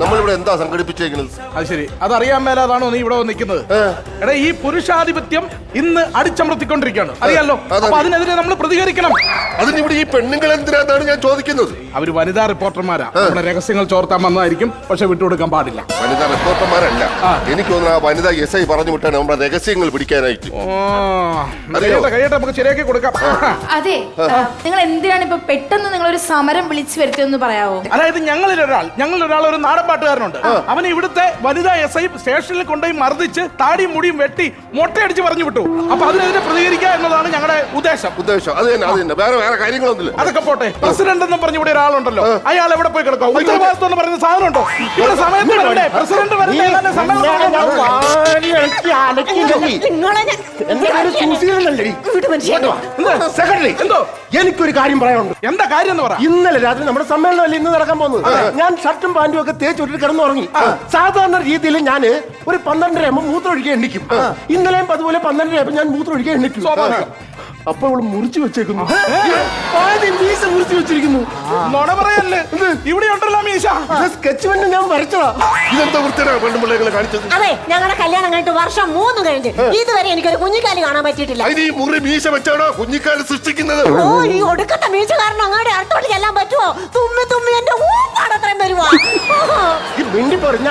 നമ്മളിവിടെ എന്താ സംഘടിപ്പിച്ചേക്കുന്നത്? അത് ശരി. അതറിയാൻ മേലാതാണോ നീ ഇവിടെ നിൽക്കുന്നത്? എടാ ഈ പുരുഷാധിപത്യം ഇന്ന് അടിച്ചമർത്തിക്കൊണ്ടിരിക്കുകയാണ്. അറിയാലോ. അപ്പൊ അതിനെതിരെ നമ്മൾ പ്രതികരിക്കണം. അതിനിവിടെ ഈ പെണ്ണുങ്ങൾ എന്തിനാന്നാണ് ഞാൻ ചോദിക്കുന്നത്? അവർ വനിതാ റിപ്പോർട്ടർമാരാ. നമ്മുടെ രഹസ്യങ്ങൾ ചോർത്താൻ വന്നതായിരിക്കും. പക്ഷെ വിട്ടുകൊടുക്കാൻ പാടില്ല. വനിതാ റിപ്പോർട്ടർമാരല്ല. എനിക്ക് തോന്നുന്നു ആ വനിതാ എസ് ഐ പറഞ്ഞു വിട്ടാണ് നമ്മുടെ രഹസ്യങ്ങൾ പിടിക്കാനായിട്ട്? കഴിയട്ടെ കഴിയട്ടെ നമുക്ക് ശരിയാക്കി കൊടുക്കാം. അതെ. നിങ്ങൾ എന്തിനാണ് ഇപ്പൊ പെട്ടെന്ന് നിങ്ങൾ ഒരു സമരം വിളിച്ചു വരുത്തിയെന്ന് പറയാവോ? അതായത് ഞങ്ങളിൽ ഒരാൾ ഞങ്ങളിൽ ഒരാൾ ഒരു നാടൻ പാട്ടുകാരനുണ്ട്. അവൻ ഇവിടുത്തെ വനിതാ എസ് ഐ സ്റ്റേഷനിൽ കൊണ്ടുപോയി മർദ്ദിച്ച് താടിയും മുടിയും വെട്ടി മുട്ടയടിച്ച് പറഞ്ഞു വിട്ടു. അപ്പൊ അതിനെതിരെ പ്രതികരിക്കുക എന്നതാണ് ഞങ്ങളുടെ ഉദ്ദേശം. ഉദ്ദേശം. അത് തന്നെ അത് തന്നെ. വേറെ വേറെ കാര്യങ്ങളൊന്നുമില്ല. അതൊക്കെ പോട്ടെ. പ്രസിഡന്റ് എന്ന് പറഞ്ഞ ഇവിടെ ഒരാളുണ്ടല്ലോ. അയാൾ എവിടെ പോയി കിടക്കാം? ഉത്തരവാദിത്വം എന്ന് പറയുന്ന സാധനം ഉണ്ടോ ഇവിടെ സമയത്ത് വരണ്ടേ? പ്രസിഡന്റ് വരണ്ടേ. സെക്രട്ടറി എന്തോ? എനിക്കൊരു കാര്യം പറയാനുണ്ട്. എന്താ കാര്യം എന്ന് പറ. ഇന്നലെ രാത്രി നമ്മുടെ സമ്മേളനമല്ലേ ഇന്ന് നടക്കാൻ പോകുന്നത്? ഞാൻ ഷർട്ടും പാന്റും ഒക്കെ തേച്ച് വിട്ടിട്ട് കിടന്നുറങ്ങി. സാധാരണ രീതിയിൽ ഞാൻ ഒരു പന്ത്രണ്ടര ആകുമ്പോൾ മൂത്രം ഒഴിക്കാൻ എണ്ണിക്കും ഇന്നലെയും അതുപോലെ പന്ത്രണ്ടര ആകുമ്പോൾ ഞാൻ മൂത്രം ഒഴിക്കാൻ എണ്ണിക്കും. അപ്പൊ അവൾ മുറിച്ചു വെച്ചേക്കുന്നു. മീശ മുറിച്ചു വെച്ചിരിക്കുന്നു. നുണ പറയല്ലേ? ഇവിടെ ഉണ്ടല്ലോ മീശ. സ്കെച്ച് പെണ്ണ് ഞാൻ വരച്ചതാ. ഇതെന്താ വൃത്തിയാണ് പെണ്ണുപിള്ളേകളെ കാണിച്ചത്? അതെ ഞങ്ങളുടെ കല്യാണം കഴിഞ്ഞിട്ട് വർഷം മൂന്ന് കഴിഞ്ഞ്. ഇതുവരെ എനിക്കൊരു കുഞ്ഞിക്കാലി കാണാൻ പറ്റിയിട്ടില്ല. അതിന് ഈ മുറി മീശ വെച്ചാണോ കുഞ്ഞിക്കാലി സൃഷ്ടിക്കുന്നത്? ഓ ഈ ഒടുക്കത്തെ മീശ കാരണം അങ്ങോട്ട് അടുത്തോട്ട് ചെല്ലാൻ പറ്റുമോ? തുമ്മി തുമ്മി എന്റെ ഊപ്പാടത്രയും വരുവാ. ഈ മിണ്ടി പറഞ്ഞ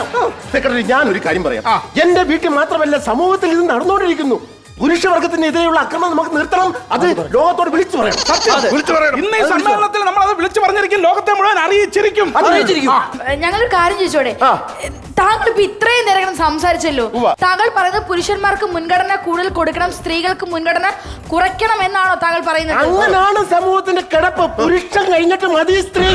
സെക്രട്ടറി ഞാൻ ഒരു കാര്യം പറയാം. എന്റെ വീട്ടിൽ മാത്രമല്ല സമൂഹത്തിൽ ഇത് നടന്നുകൊണ്ടിരിക്കുന്നു. പുരുഷവർഗത്തിനെതിരെയുള്ള അക്രമം നമുക്ക് നിർത്തണം. അത് ലോകത്തോട് വിളിച്ചു പറയാം വിളിച്ചു പറയണം. ഇന്ന് ഈ സമ്മേളനത്തിൽ നമ്മൾ അത് വിളിച്ചു പറഞ്ഞിരിക്കും. ലോകത്തെ മുഴുവൻ അറിയിച്ചിരിക്കും. അറിയിച്ചിരിക്കും. ഞങ്ങളൊരു കാര്യം ചോദിച്ചോടെ. താങ്കൾ ഇപ്പൊ ഇത്രയും നേരം സംസാരിച്ചല്ലോ. താങ്കൾ പറയുന്നത് പുരുഷന്മാർക്ക് മുൻഗണന കൂടുതൽ കൊടുക്കണം സ്ത്രീകൾക്ക് മുൻഗണന കുറയ്ക്കണം എന്നാണോ താങ്കൾ പറയുന്നത്? അങ്ങനാണ് സമൂഹത്തിന്റെ കിടപ്പ്. പുരുഷൻ കഴിഞ്ഞിട്ട് മതി സ്ത്രീ.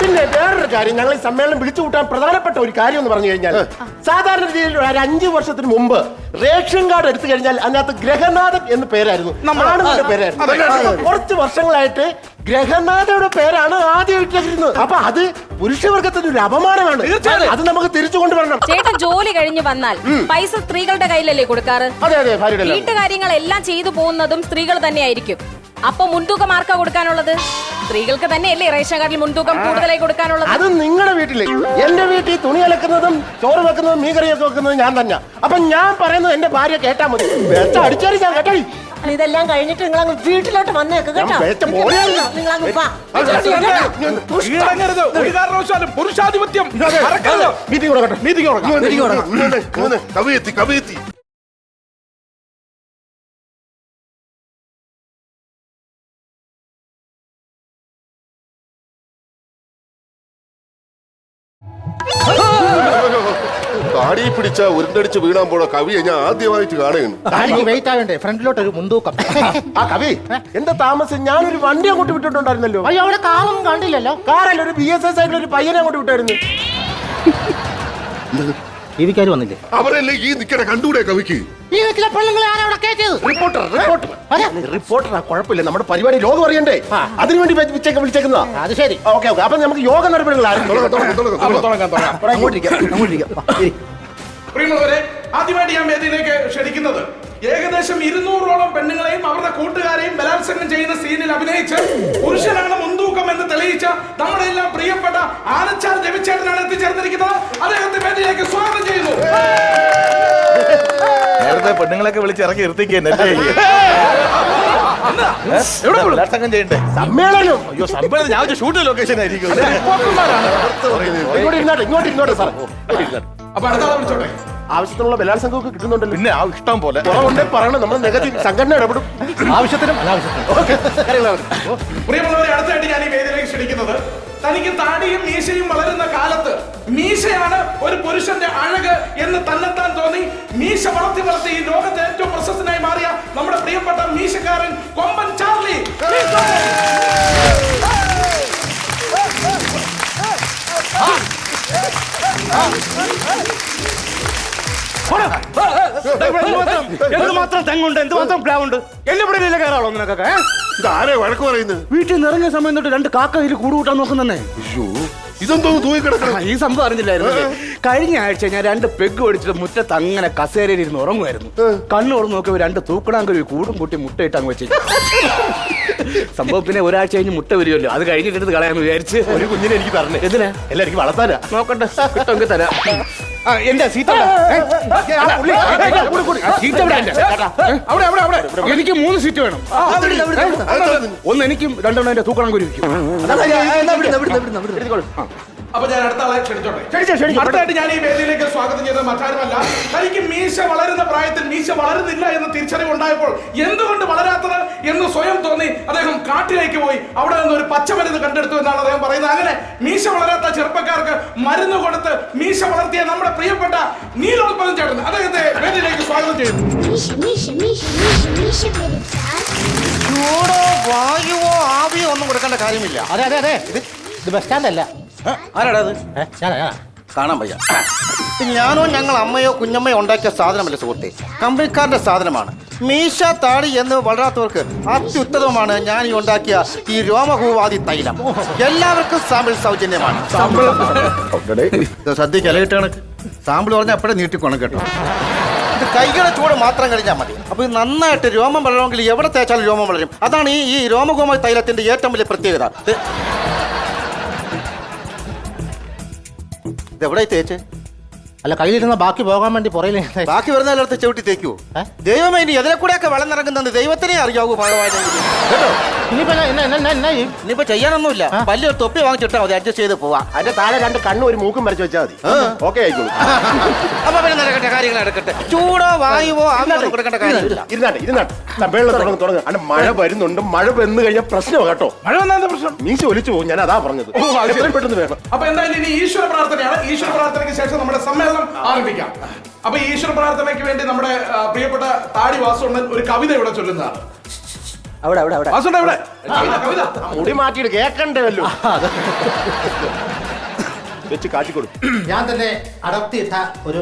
പിന്നെ വേറൊരു കാര്യം ഞങ്ങൾ ഈ സമ്മേളനം വിളിച്ചു കൂട്ടാൻ പ്രധാനപ്പെട്ട ഒരു കാര്യം എന്ന് പറഞ്ഞു കഴിഞ്ഞാൽ സാധാരണ രീതിയിൽ ഒരു അഞ്ചു വർഷത്തിന് മുമ്പ് റേഷൻ കാർഡ് എടുത്തു കഴിഞ്ഞാൽ അതിനകത്ത് ഗ്രഹനാഥൻ എന്ന് പേരായിരുന്നു. പേരായിരുന്നു. കുറച്ച് വർഷങ്ങളായിട്ട് ഗ്രഹനാഥയുടെ പേരാണ് ആദ്യം ഇട്ടിരിക്കുന്നത്. അപ്പൊ അത് പുരുഷവർഗത്തിന് ഒരു അപമാനമാണ്. അത് നമുക്ക് തിരിച്ചു കൊണ്ടുവരണം. ചേട്ടൻ ജോലി കഴിഞ്ഞ് വന്നാൽ പൈസ സ്ത്രീകളുടെ കയ്യിലല്ലേ കൊടുക്കാറ്. വീട്ടുകാര്യങ്ങളെല്ലാം ചെയ്തു പോകുന്നതും സ്ത്രീകൾ തന്നെയായിരിക്കും. അപ്പൊ മുൻതൂക്കം ആർക്കാ കൊടുക്കാനുള്ളത്? സ്ത്രീകൾക്ക് തന്നെയല്ലേ റേഷൻ കാർഡിൽ മുൻതൂക്കം കൂടുതലായി കൊടുക്കാനുള്ളത്? അത് നിങ്ങളുടെ വീട്ടിലെ എന്റെ വീട്ടിൽ തുണി അലക്കുന്നതും ചോറ് വെക്കുന്നതും മീൻ കറിയൊക്കെ വെക്കുന്നതും ഞാൻ തന്നെ അപ്പൊ ഞാൻ പറയുന്നത് എന്റെ ഭാര്യ കേട്ടാ മതി. വെച്ച അടിച്ചാലും ഞാൻ കേട്ടോ ഇതെല്ലാം കഴിഞ്ഞിട്ട് നിങ്ങൾ അങ്ങ് വീട്ടിലോട്ട് വന്നേക്ക് കേട്ടോ. നിങ്ങൾ അങ്ങ് പുരുഷാധിപത്യം കവിയെത്തി കവിയെത്തി. താടി പിടിച്ച ഉരുണ്ടടിച്ച് വീണാൻ പോണ കവിയെ ഞാൻ ആദ്യമായിട്ട് കാണുകയാണ്. താടിക്ക് വെയിറ്റ് ആകണ്ടേ ഫ്രണ്ടിലോട്ട് ഒരു മുൻതൂക്കം ആ കവി എന്താ താമസം? ഞാനൊരു വണ്ടി അങ്ങോട്ട് വിട്ടിട്ടുണ്ടായിരുന്നല്ലോ. അയ്യോ അവിടെ കാറും കണ്ടില്ലല്ലോ. കാറല്ല ഒരു ബി എസ് എസ് ആയിട്ടുള്ള ഒരു പയ്യനെ അങ്ങോട്ട് വിട്ടായിരുന്നു. വിക്കാർ വന്നില്ലേ? അവരല്ലേ ഈ നിക്കണ കണ്ടൂടെ കവിക്ക്? ഈ വീട്ടിലെ പെണ്ണുങ്ങളെ ആരാ അവിടെ കയറ്റിയത്? Reporter reporter. റിപ്പോർട്ടറാ കുഴപ്പമില്ല. നമ്മുടെ പരിപാടി ലോകം അറിയണ്ടേ? അതിനുവേണ്ടി വിളിച്ചേക്ക് വിളിച്ചേക്കുന്ന അത് ശരി. Okay okay. അപ്പൊ നമുക്ക് യോഗ പ്രിയമുള്ളവരെ ആദ്യമായിട്ട് ഞാൻ വേദിയിലേക്ക് ക്ഷണിക്കുന്നത് ഏകദേശം ഇരുന്നൂറോളം പെണ്ണുങ്ങളെയും അവരുടെ കൂട്ടുകാരെയും ബലാത്സംഗം ചെയ്യുന്ന സീനിൽ അഭിനയിച്ച് പുരുഷനാണ് മുൻതൂക്കം എന്ന് തെളിയിച്ച നമ്മുടെ എല്ലാം പ്രിയപ്പെട്ട ആനച്ചാൽ രവിച്ചേട്ടനാണ് എത്തിച്ചേർന്നിരിക്കുന്നത്. അദ്ദേഹത്തെ വേദിയിലേക്ക് സ്വാഗതം ചെയ്യുന്നു നേരത്തെ പെണ്ണുങ്ങളൊക്കെ വിളിച്ച് ഇറക്കി പോണു? ബലാത്സംഗം ചെയ്യണ്ടേ? സമ്മേളനം. അയ്യോ സമ്മേളനം ഞാൻ ഒരു ഷൂട്ട് ലൊക്കേഷൻ ആയിരിക്കും. ഇങ്ങോട്ട് ഇരുന്നാട്ടെ ഇങ്ങോട്ട് ഇരുന്നോട്ടെ സാർ ഇങ്ങോട്ട് ഇരുന്നാട്ടെ. അപ്പൊ അടുത്ത ആളെ വിളിച്ചോട്ടെ? ആവശ്യത്തിനുള്ള ബലാത്സംഗമൊക്കെ കിട്ടുന്നുണ്ടല്ലോ. പിന്നെ ആ ഇഷ്ടം പോലെ. കുറവുണ്ടേ പറയണം. നമ്മൾ നികത്തി സംഘടന ഇടപെടും. ആവശ്യത്തിനും അനാവശ്യത്തിനും. പ്രിയമുള്ളവരെ അടുത്തായിട്ട് ഞാൻ ഈ വേദിയിലേക്ക് ക്ഷണിക്കുന്നത് തനിക്ക് താടിയും മീശയും വളരുന്ന കാലത്ത് മീശയാണ് ഒരു പുരുഷന്റെ അഴക് എന്ന് തന്നെത്താൻ തോന്നി. മീശ വളർത്തി വളർത്തി ഈ ലോകത്തെ ഏറ്റവും പ്രശസ്തനായി മാറിയ നമ്മുടെ പ്രിയപ്പെട്ട മീശക്കാരൻ കൊമ്പൻ ചാർലി. എന്തുമാത്രം തെങ്ങുണ്ട്? എന്തുമാത്രം പ്ലാവുണ്ട്? എന്നെ ഇവിടെ കയറാളോ നിനക്കൊക്കെ ഇത് ആരെ വഴക്ക് പറയുന്നത്? വീട്ടിൽ നിന്ന് ഇറങ്ങിയ സമയം തൊട്ട് രണ്ട് കാക്ക ഇതിൽ കൂടുകൂട്ടാൻ നോക്കുന്നേ. ഇതെന്തോന്ന് തൂങ്ങി കിടക്കണം ഈ സംഭവം അറിഞ്ഞില്ലായിരുന്നു കഴിഞ്ഞ ആഴ്ച ഞാൻ രണ്ട് പെഗ് മേടിച്ചിട്ട് മുറ്റത്ത് അങ്ങനെ കസേരയിൽ ഇരുന്ന് ഉറങ്ങുമായിരുന്നു. കണ്ണു ഉറന്ന് നോക്കിയപ്പോൾ രണ്ട് തൂക്കണാങ്കുരു കൂടും കൂട്ടി മുട്ടയിട്ട് അങ്ങ് വെച്ചു. സംഭവം പിന്നെ ഒരാഴ്ച കഴിഞ്ഞ് മുട്ട വരുമല്ലോ അത് കഴിഞ്ഞിട്ട് കളയാന്ന് വിചാരിച്ച്. ഒരു കുഞ്ഞിനെ എനിക്ക് പറഞ്ഞു എന്തിനാ? എല്ലാവർക്കും വളർത്താനാ. നോക്കട്ടെ കിട്ടുമെങ്കിൽ തരാം. എന്റെ സീറ്റ് അവിടെ അവിടെ അവിടെ എനിക്ക് മൂന്ന് സീറ്റ് വേണം? ഒന്ന് എനിക്കും രണ്ടെണ്ണം എന്റെ തൂക്കണാങ്കുരുക്കും അപ്പൊ ഞാൻ അടുത്ത ആളെ ക്ഷണിച്ചോട്ടെ? ക്ഷണിച്ചോ, ക്ഷണിച്ചോ. അടുത്തായിട്ട് ഞാൻ ഈ വേദിയിലേക്ക് സ്വാഗതം ചെയ്തത് മറ്റാരുമല്ല തനിക്ക് മീശ വളരുന്ന പ്രായത്തിൽ മീശ വളരുന്നില്ല എന്ന തിരിച്ചറിവ് ഉണ്ടായപ്പോൾ എന്തുകൊണ്ട് വളരാത്തത് എന്ന് സ്വയം തോന്നി അദ്ദേഹം കാട്ടിലേക്ക് പോയി. അവിടെ നിന്ന് ഒരു പച്ചമരുന്ന് കണ്ടെടുത്തു എന്നാണ് അദ്ദേഹം പറയുന്നത്. അങ്ങനെ മീശ വളരാത്ത ചെറുപ്പക്കാർക്ക് മരുന്ന് കൊടുത്ത് മീശ വളർത്തിയ നമ്മുടെ പ്രിയപ്പെട്ട നീലോത്പന്നം ചേട്ടൻ അദ്ദേഹത്തെ വേദിയിലേക്ക് സ്വാഗതം ചെയ്യുന്നു. Misha, Misha, Misha, Misha, Misha, Misha. ചൂടോ വായുവോ ആവിയോ ഒന്നും കൊടുക്കേണ്ട കാര്യമില്ല. അതെ അതെ അതെ. ഇത് ഇത് ബസ് സ്റ്റാൻഡ് അല്ല ആരാടാ അത്? കാണാൻ വയ്യ. ഞാനോ ഞങ്ങൾ അമ്മയോ കുഞ്ഞമ്മയോ ഉണ്ടാക്കിയ സാധനമല്ല സുഹൃത്തെ. കമ്പനിക്കാരന്റെ സാധനമാണ്. മീശ താടി എന്ന് വളരാത്തവർക്ക് അത്യുത്തമമാണ് ഞാൻ ഈ ഉണ്ടാക്കിയ ഈ രോമഭൂവാദി തൈലം. എല്ലാവർക്കും സാമ്പിൾ സൗജന്യമാണ്. സദ്യക്ക് ഇല കിട്ടണ സാമ്പിൾ പറഞ്ഞാൽ അപ്പോഴേ നീട്ടിക്കോണം കേട്ടോ. ഇത് കൈകളുടെ ചൂട് മാത്രം കഴിഞ്ഞാൽ മതി. അപ്പൊ ഇത് നന്നായിട്ട് രോമം വളരണമെങ്കിൽ എവിടെ തേച്ചാലും രോമം വളരും. അതാണ് ഈ ഈ രോമഗോമ തൈലത്തിന്റെ ഏറ്റവും വലിയ പ്രത്യേകത. ഇത് ഇതെവിടെ തേച്ച് അല്ല കയ്യിലിരുന്ന ബാക്കി പോകാൻ വേണ്ടി പുറയിൽ ബാക്കി വരുന്ന എല്ലായിടത്ത് ചവിട്ടി തേക്കുവോ? ദൈവമേ ഇനി എതിരെ കൂടെയൊക്കെ വെള്ളം നിറങ്ങുന്നത് ദൈവത്തിനെ അറിയാവൂ ഭഗവാനെ. കേട്ടോ? ഇനിയിപ്പോ? ചെയ്യാനൊന്നുമില്ല. വലിയൊരു തൊപ്പി വാങ്ങിച്ചിട്ടാ മതി അഡ്ജസ്റ്റ് ചെയ്ത് പോവാ. അതിന്റെ താഴെ രണ്ട് കണ്ണും ഒരു മൂക്കും വരച്ച് വെച്ചാൽ മതി. ഓക്കെ ആയിക്കോളൂ. അപ്പൊ പിന്നെ നടക്കട്ടെ കാര്യങ്ങൾ നടക്കട്ടെ. ചൂടോ വായുവോ അങ്ങനെ കൊടുക്കേണ്ട കാര്യമില്ല. ഇരുന്നാട്ടെ ഇരുന്നാട്ടെ വെള്ളം തുടങ്ങും തുടങ്ങും. അല്ല മഴ വരുന്നുണ്ട്. മഴ വന്നു കഴിഞ്ഞാൽ പ്രശ്നമാണ് കേട്ടോ. മഴ വന്നാ പ്രശ്നം? മീശ ഒലിച്ചു പോകും ഞാൻ അതാ പറഞ്ഞത് എത്രയും പെട്ടെന്ന് വേണം. അപ്പൊ എന്തായാലും ഇനി ഈശ്വര പ്രാർത്ഥനയാണ്. ഈശ്വര പ്രാർത്ഥനയ്ക്ക് ശേഷം നമ്മുടെ സമ്മേളനം ആരംഭിക്കാം. അപ്പൊ ഈശ്വര പ്രാർത്ഥനയ്ക്ക് വേണ്ടി നമ്മുടെ പ്രിയപ്പെട്ട താടി വാസുണ്ണൻ ഒരു കവിത ഇവിടെ ചൊല്ലുന്നതാണ്. അവിടെ അവിടെ അവിടെ. വാസുണ്ണ ഇവിടെ കവിത, മുടി മാറ്റിയിട്ട് കേക്കണ്ടല്ലോ വെച്ച് കാട്ടിക്കൊടു ഞാൻ തന്നെ അടർത്തിയിട്ട ഒരു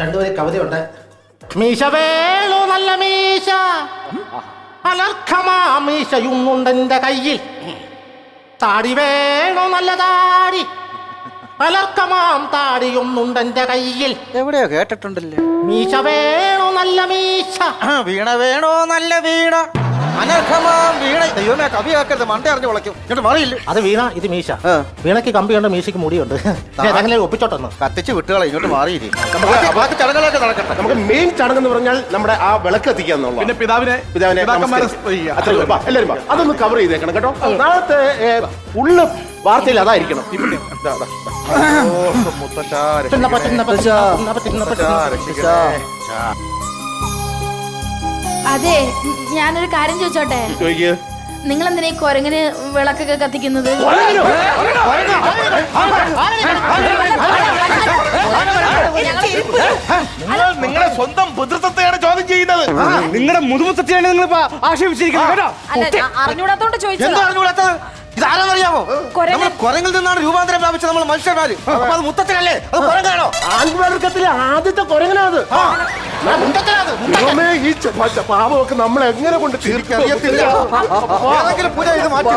രണ്ടുപേര് കവിതയുണ്ട്. മീശ വേളു നല്ല മീശ. അലർക്കമാ മീശയുന്നുണ്ടെന്റെ കയ്യിൽ. താടി വേണോ നല്ല താടി. അലർക്കമാം താടിയൊന്നുണ്ടെന്റെ കയ്യിൽ. എവിടെയോ കേട്ടിട്ടുണ്ടല്ലേ? മീശ വേണോ നല്ല മീശ? വീണ വേണോ നല്ല വീണ? ദൈവമേ കവി കേൾക്കരുത് മണ്ട അറിഞ്ഞു വിളയ്ക്കും എന്നിട്ട് മാറിയില്ല? അത് വീണ ഇത് മീശ. വീണയ്ക്ക് കമ്പിയുണ്ട് മീശയ്ക്ക് മുടിയുണ്ട്. അങ്ങനെ ഒപ്പിച്ചോട്ടൊന്ന്. കത്തിച്ച് വിട്ടുകളെ ഇങ്ങോട്ട് മാറിയില്ലേ? ബാക്കി ചടങ്ങുകളൊക്കെ നടക്കട്ടെ. നമുക്ക് മെയിൻ ചടങ്ങ് എന്ന് പറഞ്ഞാൽ നമ്മുടെ ആ വിളക്ക് എത്തിക്കുക പിന്നെ പിതാവിനെ പിതാവിനെ എല്ലാവരും. അതൊന്ന് കവർ ചെയ്തേക്കണം കേട്ടോ. നാളത്തെ ഉള്ളു വാർത്തയിൽ അതായിരിക്കണം. ദാ, ദാ. അതെ ഞാനൊരു കാര്യം ചോദിച്ചോട്ടെ? ചോദിക്ക്. നിങ്ങൾ എന്തിനാ ഈ കുരങ്ങിന് വിളക്കൊക്കെ കത്തിക്കുന്നത്? നിങ്ങൾ നിങ്ങളെ സ്വന്തം പിതൃത്വത്തെയാണ് ചോദ്യം ചെയ്യുന്നത്. നിങ്ങളുടെ മുതുമുത്തത്തെയാണ് നിങ്ങൾ ആക്ഷേപിച്ചിരിക്കുന്നത് കേട്ടോ? അല്ല അറിഞ്ഞൂടാത്തോണ്ട് എന്താ ചോദിച്ചതാ അറിഞ്ഞുകൂടാത്തത് ഇതാരെന്നറിയാമോ. നമ്മൾ കുരങ്ങിൽ നിന്നാണ് രൂപാന്തരം പ്രാപിച്ചത് നമ്മൾ മനുഷ്യന്മാര് അപ്പൊ അത് മുത്തച്ഛനല്ലേ? അത് കുരങ്ങാണോ? ആൺവർഗത്തിലെ ആദ്യത്തെ കുരങ്ങനാത് ദൈവമേ, ഈ ച- പ- പാവമൊക്കെ നമ്മൾ എങ്ങനെ കൊണ്ട് തീർക്കും അറിയത്തില്ല. ഏതെങ്കിലും പൂജ ഇത് മാറ്റി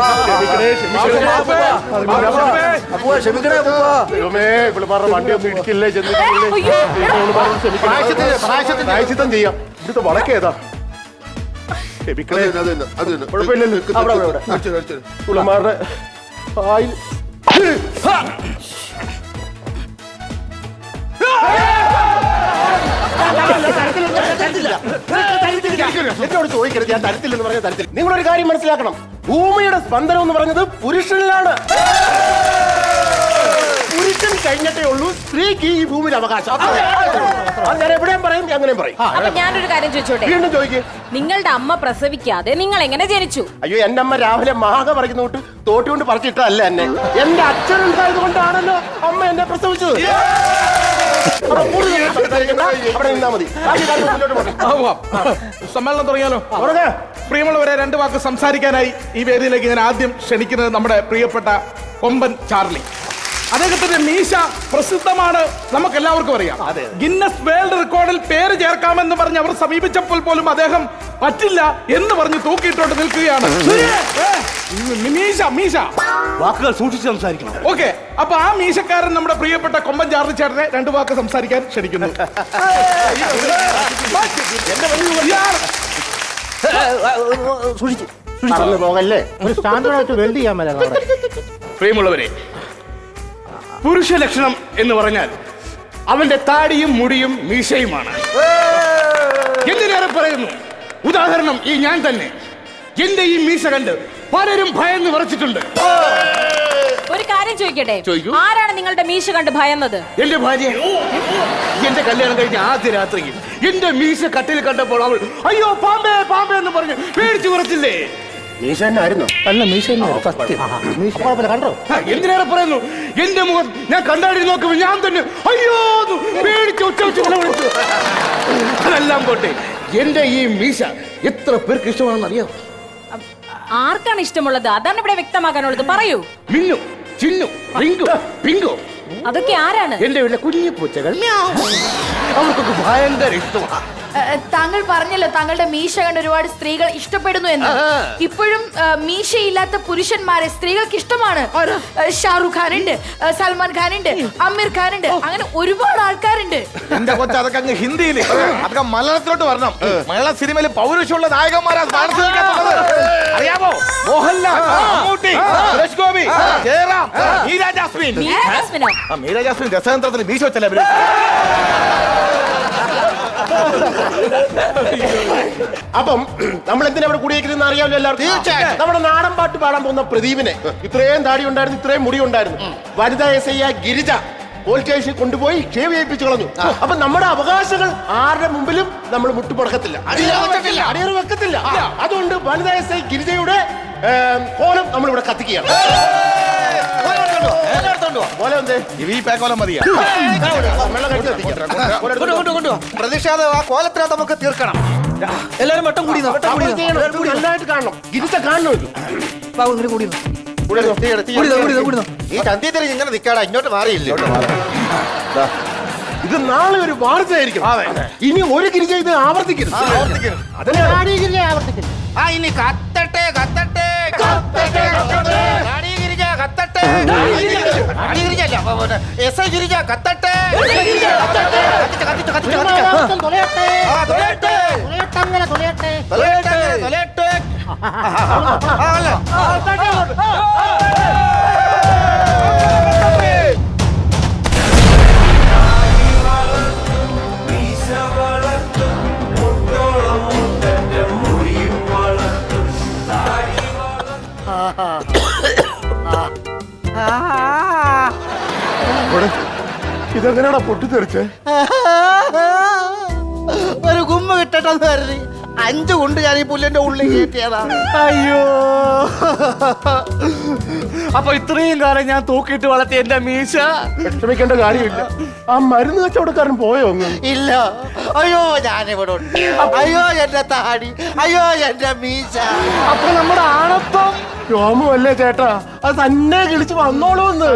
ദൈവമേ ഇവളുമാരുടെ വണ്ടിയൊന്നും ഇടിക്കില്ലേ ചെന്നിട്ടില്ലേ? അയ്യോ. ഇവളുമാരോട് ക്ഷമിക്കണം. പ്രായശ്ചിത്തം. പ്രായശ്ചിത്തം ചെയ്യാം. ഇവിടുത്തെ വളക്കേതാ കുഴപ്പമില്ലല്ലോ. അവിടെ. അവിടെ, അവിടെ. ആയിൽ എന്നോട് ചോദിക്കരുത് ഞാൻ തരത്തില്ലെന്ന് പറഞ്ഞ തരത്തിൽ നിങ്ങളൊരു കാര്യം മനസ്സിലാക്കണം ഭൂമിയുടെ സ്പന്ദനം എന്ന് പറഞ്ഞത് പുരുഷനിലാണ് പുരുഷൻ കഴിഞ്ഞിട്ടേ ഉള്ളൂ. സ്ത്രീക്ക് ഈ ഭൂമിയിൽ അവകാശം. അത് ഞാൻ എവിടെയും പറയും അങ്ങനെയും പറയും. അപ്പൊ ഞാനൊരു കാര്യം ചോദിച്ചോട്ടെ? വീണ്ടും ചോദിക്കും. നിങ്ങളുടെ അമ്മ പ്രസവിക്കാതെ നിങ്ങൾ എങ്ങനെ ജനിച്ചു? അയ്യോ എന്റെ അമ്മ രാവിലെ മാക പറിക്കുന്ന തൊട്ട് തോട്ടി കൊണ്ട് പറിച്ചിട്ടല്ല എന്നെ. എന്റെ അച്ഛൻ ഉണ്ടായത് കൊണ്ടാണല്ലോ അമ്മ എന്നെ പ്രസവിച്ചത്. സമ്മേളനം തുടങ്ങിയാലോ? തുടങ്ങ്. പ്രിയമുള്ളവരെ രണ്ട് വാക്ക് സംസാരിക്കാനായി ഈ വേദിയിലേക്ക് ഞാൻ ആദ്യം ക്ഷണിക്കുന്നത് നമ്മുടെ പ്രിയപ്പെട്ട കൊമ്പൻ ചാർലി. അദ്ദേഹത്തിന്റെ മീശ പ്രസിദ്ധമാണ്. നമുക്ക് എല്ലാവർക്കും അറിയാം ഗിന്നസ് വേൾഡ് റെക്കോർഡിൽ പേര് ചേർക്കാമെന്ന് പറഞ്ഞ് അവർ സമീപിച്ചപ്പോൾ പോലും അദ്ദേഹം പറ്റില്ല എന്ന് പറഞ്ഞ് തൂക്കിയിട്ടോട്ട് നിൽക്കുകയാണ്. മീശ മീശ. വാക്കുകൾ സൂക്ഷിച്ച് സംസാരിക്കണം. ഓക്കെ അപ്പൊ ആ മീശക്കാരൻ നമ്മുടെ പ്രിയപ്പെട്ട കൊമ്പൻ ചാർജ് ചേട്ടനെ രണ്ട് വാക്ക് സംസാരിക്കാൻ ക്ഷണിക്കുന്നു. സൂക്ഷിച്ചു പറന്നു പോകല്ലേ? ഒരു സ്റ്റാൻഡേർഡ് വെൽഡ് ചെയ്യാൻ മേലെ പ്രിയമുള്ളവരെ പുരുഷ ലക്ഷണം എന്ന് പറഞ്ഞാൽ അവന്റെ താടിയും മുടിയും മീശയുമാണ്. എന്തിനേറെ പറയുന്നു ഉദാഹരണം ഈ ഞാൻ തന്നെ. എന്റെ ഈ മീശ കണ്ട് പലരും ഭയന്ന് വിറച്ചിട്ടുണ്ട്. ഒരു കാര്യം ചോദിക്കട്ടെ? ചോദിക്കൂ. ആരാണ് നിങ്ങളുടെ മീശ കണ്ട് ഭയന്നത്? എന്റെ ഭാര്യ. എന്റെ കല്യാണം കഴിഞ്ഞ ആദ്യ രാത്രിയിൽ എന്റെ മീശ കട്ടിൽ കണ്ടപ്പോൾ അവൾ അയ്യോ പാമ്പേ പാമ്പേ എന്ന് പറഞ്ഞ് പേടിച്ചു വിറച്ചില്ലേ? മീശ തന്നെ ആയിരുന്നോ അല്ല മീശ സത്യം മീശ കുഴപ്പമില്ല കണ്ടോ? എന്തിനേറെ പറയുന്നു? എന്റെ മുഖം ഞാൻ കണ്ടാടി നോക്കുമ്പോൾ ഞാൻ തന്നെ അയ്യോ പേടിച്ച് ഉച്ച വിളിച്ചു. അതെല്ലാം പോട്ടെ. എന്റെ ഈ മീശ എത്ര പേർക്ക് ഇഷ്ടമാണെന്ന് അറിയാം ആർക്കാണ് ഇഷ്ടമുള്ളത്? അതാണ് ഇവിടെ വ്യക്തമാക്കാനുള്ളത്. പറയൂ. മിന്നു ചിന്നു റിങ്കു പിങ്കു. അതൊക്കെ ആരാണ്? എന്റെ വീട്ടിലെ കുഞ്ഞു പൂച്ചകൾ. അവർക്കൊക്കെ ഭയങ്കര ഇഷ്ടമാണ് താങ്കൾ പറഞ്ഞല്ലോ താങ്കളുടെ മീശ കണ്ട് ഒരുപാട് സ്ത്രീകൾ ഇഷ്ടപ്പെടുന്നു എന്ന്. ഇപ്പോഴും മീശയില്ലാത്ത പുരുഷന്മാരെ സ്ത്രീകൾക്ക് ഇഷ്ടമാണ് ഷാറുഖ് ഖാൻ ഉണ്ട് സൽമാൻ ഖാൻ ഉണ്ട് അമീർ ഖാൻ ഉണ്ട് അങ്ങനെ ഒരുപാട് ആൾക്കാരുണ്ട്. എന്റെ കൊച്ചു അതൊക്കെ അങ്ങ് ഹിന്ദിയിൽ അതൊക്കെ മലയാളത്തിലോട്ട് വരണം. മലയാള സിനിമയിൽ പൗരുഷമുള്ള നായകന്മാരാ അറിയാമോ? മോഹൻലാൽ മമ്മൂട്ടി സുരേഷ് ഗോപി ജയറാം മീര ജാസ്മിൻ. മീര ജാസ്മിൻ രസതന്ത്രത്തിന് ബീച്ച് വെച്ചല്ലേ അപ്പം നമ്മൾ എന്തിനാ അവിടെ കൂടിയേക്കുന്നത് അറിയാമല്ലോ എല്ലാവർക്കും. നമ്മുടെ നാടൻ പാട്ട് പാടാൻ പോകുന്ന പ്രദീപിനെ ഇത്രയും താടി ഉണ്ടായിരുന്നു ഇത്രയും മുടി ഉണ്ടായിരുന്നു. വനിത എസ് ഐ ഗിരിജ പോലീസ് സ്റ്റേഷനിൽ കൊണ്ടുപോയി ക്ഷേവ് ചെയ്യിപ്പിച്ചു കളഞ്ഞു. അപ്പൊ നമ്മുടെ അവകാശങ്ങൾ ആരുടെ മുമ്പിലും നമ്മൾ മുട്ടുപടക്കത്തില്ല. അടിയറ വെക്കത്തില്ല. അതുകൊണ്ട് വനിത എസ് ഐ ഗിരിജയുടെ കോലം കോലം നമ്മളിവിടെ കത്തിക്കുകയാണ്. പ്രതിഷേധം ആ കോലത്തിനകത്ത് നമുക്ക് തീർക്കണം. എല്ലാരും വട്ടം കൂടി ചെയ്യണം. ഇത് നല്ലതായിട്ട് കാണണം ഗിരിജ കാണണം ഇത്. ഈ ചന്തി തിരിഞ്ഞ് ഇങ്ങനെ നിൽക്കാടാ ഇങ്ങോട്ട് മാറിയില്ല? ഇത് നാളെ ഒരു വാർത്തയായിരിക്കും. ഇനി ഒരു ഗിരിജ ഇത് ആവർത്തിക്കരുത്. ആവർത്തിക്കുന്നു ആ ഇനി കത്തട്ടെ കത്തട്ടെ കത്തട്ടെ. ഗിരിജ കത്തട്ടെ. റാണി ഗിരിജ അല്ല എസ് ഐ ഗിരിജ കത്തട്ടെ. കത്തിച്ച് കത്തിച്ച് കത്തിച്ച് കത്തിച്ച്. ആ തൊലയട്ടെ. തുലയട്ടെ. തുലയട്ടെ ആ അല്ല ഇതെങ്ങനെയാടാ പൊട്ടിത്തെറിച്ചേ? ഒരു ഗുമ്മ കിട്ടട്ടെന്ന് കരുതി. അഞ്ചു കൊണ്ട് ഞാൻ ഈ പുല്ലിന്റെ ഉള്ളിൽ കയറ്റിയതാ അയ്യോ. അപ്പൊ ഇത്രയും കാലം ഞാൻ തൂക്കിട്ട് വളർത്തിയ എന്റെ മീശ? വിഷമിക്കേണ്ട കാര്യമില്ല. ആ മരുന്ന് കച്ചവടക്കാരൻ പോയോ ഇല്ല. അയ്യോ ഞാനിവിടെ ഉണ്ട്. അയ്യോ എന്റെ താടി. അയ്യോ എന്റെ മീശ. അപ്പൊ നമ്മുടെ ആണപ്പം രോമമല്ലേ ചേട്ടാ? അത് തന്നെ കിളിച്ച് വന്നോളൂ എന്ന്